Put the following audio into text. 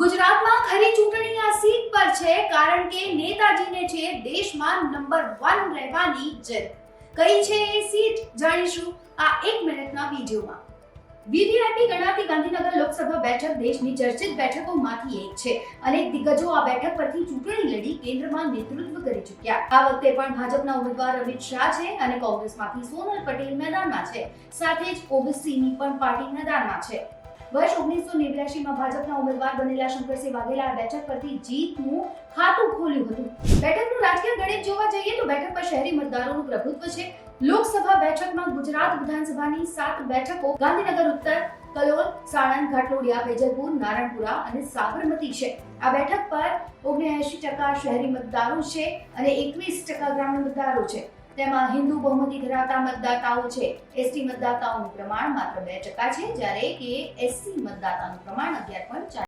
ગુજરાતમાં ખરી ચૂંટણી આ સીટ પર છે કારણ કે નેતાજીને છે દેશમાં નંબર વન રહેવાની જીત. કઈ છે એ સીટ? જાણીશું આ એક મિનિટના વિડીયોમાં. વીવીઆઈપી ગણાતી ગાંધીનગર લોકસભા બેઠક દેશની ચર્ચિત બેઠકોમાંથી એક છે અનેક દિગ્ગજો આ બેઠક પરથી ચૂંટણી લડી કેન્દ્રમાં નેતૃત્વ કરી ચૂક્યા. આ વખતે પણ ભાજપના ઉમેદવાર અમિત શાહ છે અને કોંગ્રેસમાંથી સોનલ પટેલ મેદાનમાં છે. સાથે જ ઓબીસીની પણ પાર્ટી મેદાનમાં છે. વર્ષ ઓગણીસો નેવ્યાસીમાં ભાજપના ઉમેદવાર બનેલા શંકરસિંહ વાઘેલા બેઠક પરથી જીતનું ખાતું ખોલ્યું હતું. બેઠકનું રાજકીય ગણિત જોવા જઈએ તો બેઠક પર શહેરી મતદારોનું પ્રભુત્વ છે. લોકસભા બેઠકમાં ગુજરાત વિધાનસભાની સાત બેઠકો ગાંધીનગર, ઉત્તર કલોલ, સાણંદ, ઘાટલોડિયા વેજલપુર નારણપુરા અને સાબરમતી છે. આ બેઠક પર ઓગણએંશી ટકા શહેરી મતદારો છે અને એકવીસ ટકા ગ્રામીણ મતદારો છે. તેમાં હિન્દુ બહુમતી ધરાવતા મતદાતાઓ છે. એસટી મતદાતાઓનું પ્રમાણ માત્ર બે ટકા છે, જ્યારે કે એસસી મતદાતાનું પ્રમાણ અગિયાર